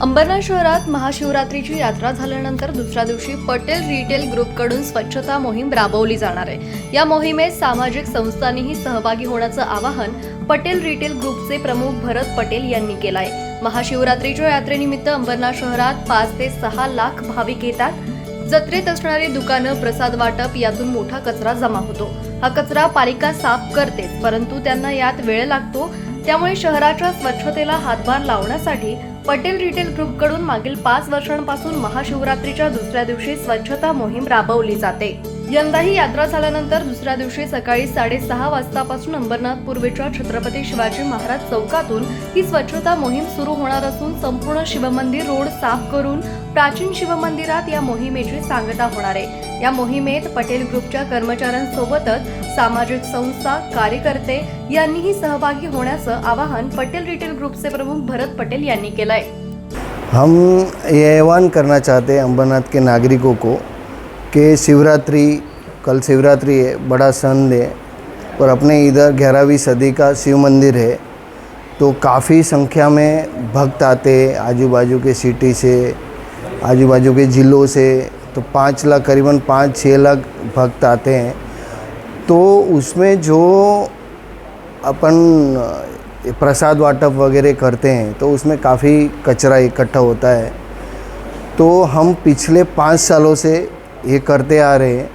शहरात महाशिवरात्रीची यात्रा झाल्यानंतर दुसऱ्या दिवशी पटेल रिटेल ग्रुपकडून स्वच्छता मोहीम राबवली जाणार आहे. या मोहिमेत सामाजिक संस्थांनीही सहभागी होण्याचं आवाहन पटेल रिटेल ग्रुपचे प्रमुख भरत पटेल यांनी केलं आहे महाशिवरात्रीच्या यात्रेनिमित्त अंबरनाथ शहरात पाच ते सहा लाख भाविक येतात. जत्रेत असणारी दुकानं प्रसाद वाटप यातून मोठा कचरा जमा होतो. हा कचरा पालिका साफ करते परंतु त्यांना यात वेळ लागतो. त्यामुळे शहराच्या स्वच्छतेला हातभार लावण्यासाठी पटेल रिटेल ग्रुपकडून मागील पाच वर्षांपासून महाशिवरात्रीच्या दुसऱ्या दिवशी स्वच्छता मोहीम राबवली जाते. यंदाही यात्रा झाल्यानंतर दुसऱ्या दिवशी सकाळी साडेसहा वाजतापासून अंबरनाथ पूर्वेच्या छत्रपती शिवाजी महाराज चौकातून ही स्वच्छता मोहीम सुरू होणार असून संपूर्ण शिवमंदिर रोड साफ करून प्राचीन शिवमंदिरात या मोहिमेची सांगता होणार आहे. या मोहिमेत पटेल ग्रुपच्या कर्मचाऱ्यांसोबतच सामाजिक संस्था कार्यकर्ते यांनीही सहभागी होण्याचं आवाहन पटेल रिटेल ग्रुपचे प्रमुख भरत पटेल यांनी केलंय. हम ये ऐवान करना चाहते हैं अम्बरनाथ के नागरिकों को कि शिवरात्रि, कल शिवरात्रि है, बड़ा सन है, और अपने इधर ग्यारहवीं सदी का शिव मंदिर है तो काफ़ी संख्या में भक्त आते हैं आजू बाजू के सिटी से आजू बाजू के ज़िलों से तो पाँच लाख, करीबन पाँच छः लाख भक्त आते हैं। तो उसमें जो अपन प्रसाद वाटप वगैरह करते हैं तो उसमें काफ़ी कचरा इकट्ठा होता है। तो हम पिछले पाँच सालों से ये करते आ रहे हैं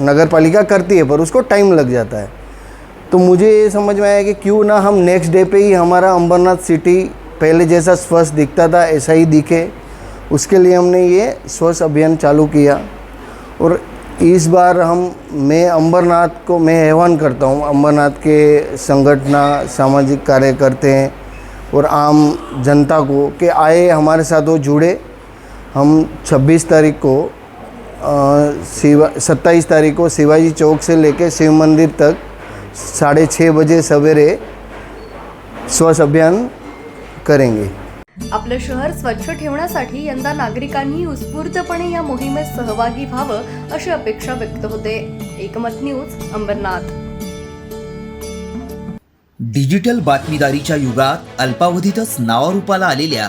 नगर पालिका करती है, पर उसको टाइम लग जाता है। तो मुझे ये समझ में आया कि क्यों ना हम नेक्स्ट डे पे ही हमारा अंबरनाथ सिटी पहले जैसा स्वच्छ दिखता था, ऐसा ही दिखे। उसके लिए हमने ये स्वच्छ अभियान चालू किया। और इस बार हम, मैं अंबरनाथ को, मैं आह्वान करता हूँ, अंबरनाथ के संगठना, सामाजिक कार्यकर्ते हैं और आम जनता को कि आए, हमारे साथ वो जुड़े। हम 26 तारीख को शिवा सत्ताईस तारीख को शिवाजी चौक से लेके शिव मंदिर तक साढ़े छः बजे सवेरे स्वच्छ अभियान करेंगे। आपलं शहर स्वच्छ ठेवण्यासाठी यंदा नागरिकांनी उत्स्फूर्तपणे या मोहिमेत सहभागी व्हावं अशी अपेक्षा व्यक्त होते. एकमत न्यूज अंबरनाथ. डिजिटल बातमीदारीच्या युगात अल्पावधीतच नावारूपाला आलेल्या